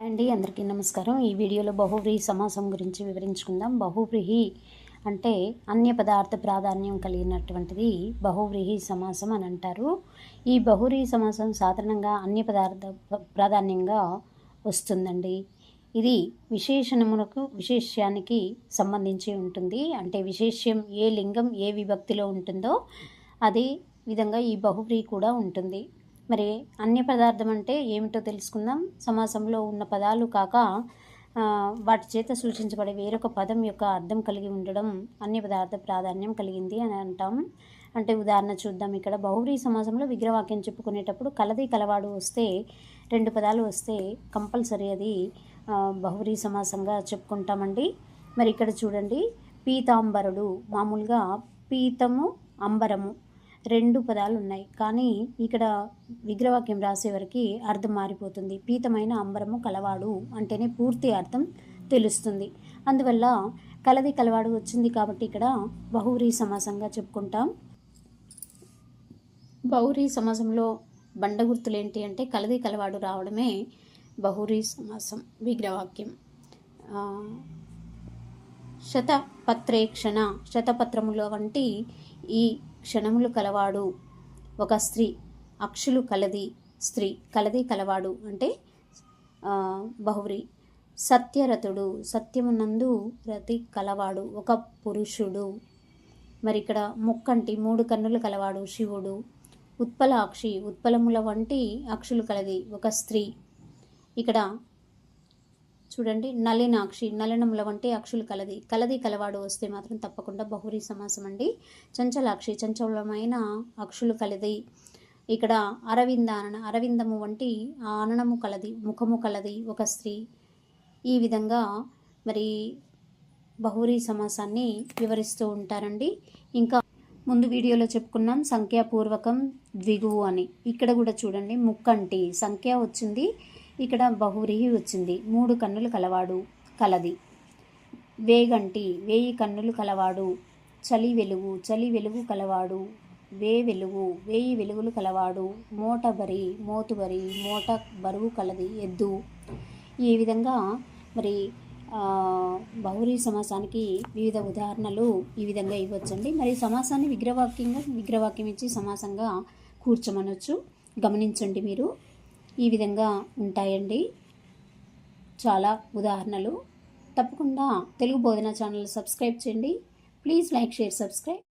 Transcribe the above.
అండి అందరికీ నమస్కారం. ఈ వీడియోలో బహువ్రీహి సమాసం గురించి వివరించుకుందాం. బహువ్రీహి అంటే అన్య పదార్థ ప్రాధాన్యం కలిగినటువంటిది బహువ్రీహి సమాసం అని అంటారు. ఈ బహువ్రీహి సమాసం సాధారణంగా అన్య పదార్థ ప్రాధాన్యంగా వస్తుందండి. ఇది విశేషణములకు విశేష్యానికి సంబంధించి ఉంటుంది. అంటే విశేష్యం ఏ లింగం ఏ విభక్తిలో ఉంటుందో అదే విధంగా ఈ బహువ్రీహి కూడా ఉంటుంది. మరి అన్య పదార్థం అంటే ఏమిటో తెలుసుకుందాం. సమాసంలో ఉన్న పదాలు కాక వాటి చేత సూచించబడే వేరొక పదం యొక్క అర్థం కలిగి ఉండడం అన్య పదార్థ ప్రాధాన్యం కలిగింది అని అంటాం. అంటే ఉదాహరణ చూద్దాం. ఇక్కడ బహువ్రీ సమాసంలో విగ్రహవాక్యం చెప్పుకునేటప్పుడు కలది కలవాడు వస్తే రెండు పదాలు వస్తే కంపల్సరీ అది ఆ, బహువ్రీ సమాసంగా చెప్పుకుంటామండి. మరి ఇక్కడ చూడండి. పీతాంబరుడు మామూలుగా పీతము అంబరము రెండు పదాలు ఉన్నాయి కానీ ఇక్కడ విగ్రహవాక్యం రాసేవరకు అర్థం మారిపోతుంది. పీతమైన అంబరము కలవాడు అంటేనే పూర్తి అర్థం తెలుస్తుంది. అందువల్ల కలది కలవాడు వచ్చింది కాబట్టి ఇక్కడ బహువ్రీ సమాసంగా చెప్పుకుంటాం. బహువ్రీ సమాసంలో బండ గుర్తులు ఏంటి అంటే కలది కలవాడు రావడమే బహువ్రీ సమాసం విగ్రహవాక్యం. శతపత్రేక్షణ శతపత్రముల వంటి ఈ క్షణములు కలవాడు ఒక స్త్రీ అక్షులు కలది స్త్రీ కలది కలవాడు అంటే ఆ, బహువ్రీ. సత్యరథుడు సత్యమునందు రతి కలవాడు ఒక పురుషుడు. మరి ఇక్కడ ముక్కంటి మూడు కన్నులు కలవాడు శివుడు. ఉత్పలాక్షి ఉత్పలముల వంటి అక్షులు కలది ఒక స్త్రీ. ఇక్కడ చూడండి నలినాక్షి నలనముల వంటి అక్షులు కలది. కలది కలవాడు వస్తే మాత్రం తప్పకుండా బహురీ సమాసం అండి చంచలాక్షి చంచలమైన అక్షులు కలది. ఇక్కడ అరవిందానన అరవిందము వంటి ఆననము కలది ముఖము కలది ఒక స్త్రీ. ఈ విధంగా మరి బహురీ సమాసాన్ని వివరిస్తూ ఉంటారండి. ఇంకా ముందు వీడియోలో చెప్పుకున్నాం సంఖ్యాపూర్వకం ద్విగువు అని. ఇక్కడ కూడా చూడండి ముక్కంటి సంఖ్య వచ్చింది. ఇక్కడ బహురీహి వచ్చింది. మూడు కన్నులు కలవాడు కలది. వేగంటి వేయి కన్నులు కలవాడు చలి వెలుగు చలి వెలుగు కలవాడు వే వెలుగు వేయి వెలుగులు కలవాడు మోట బరి మోతుబరి మోట బరువు కలది ఎద్దు. ఈ విధంగా మరి బహురీ సమాసానికి వివిధ ఉదాహరణలు ఈ విధంగా ఇవ్వచ్చండి. మరి సమాసాన్ని విగ్రహవాక్యంగా విగ్రహవాక్యం ఇచ్చి సమాసంగా కూర్చోమనొచ్చు. గమనించండి మీరు. ఈ విధంగా ఉంటాయండి. చాలా ఉదాహరణలు. తప్పకుండా తెలుగు బోధన ఛానల్ సబ్స్క్రైబ్ చేయండి. Please like share subscribe.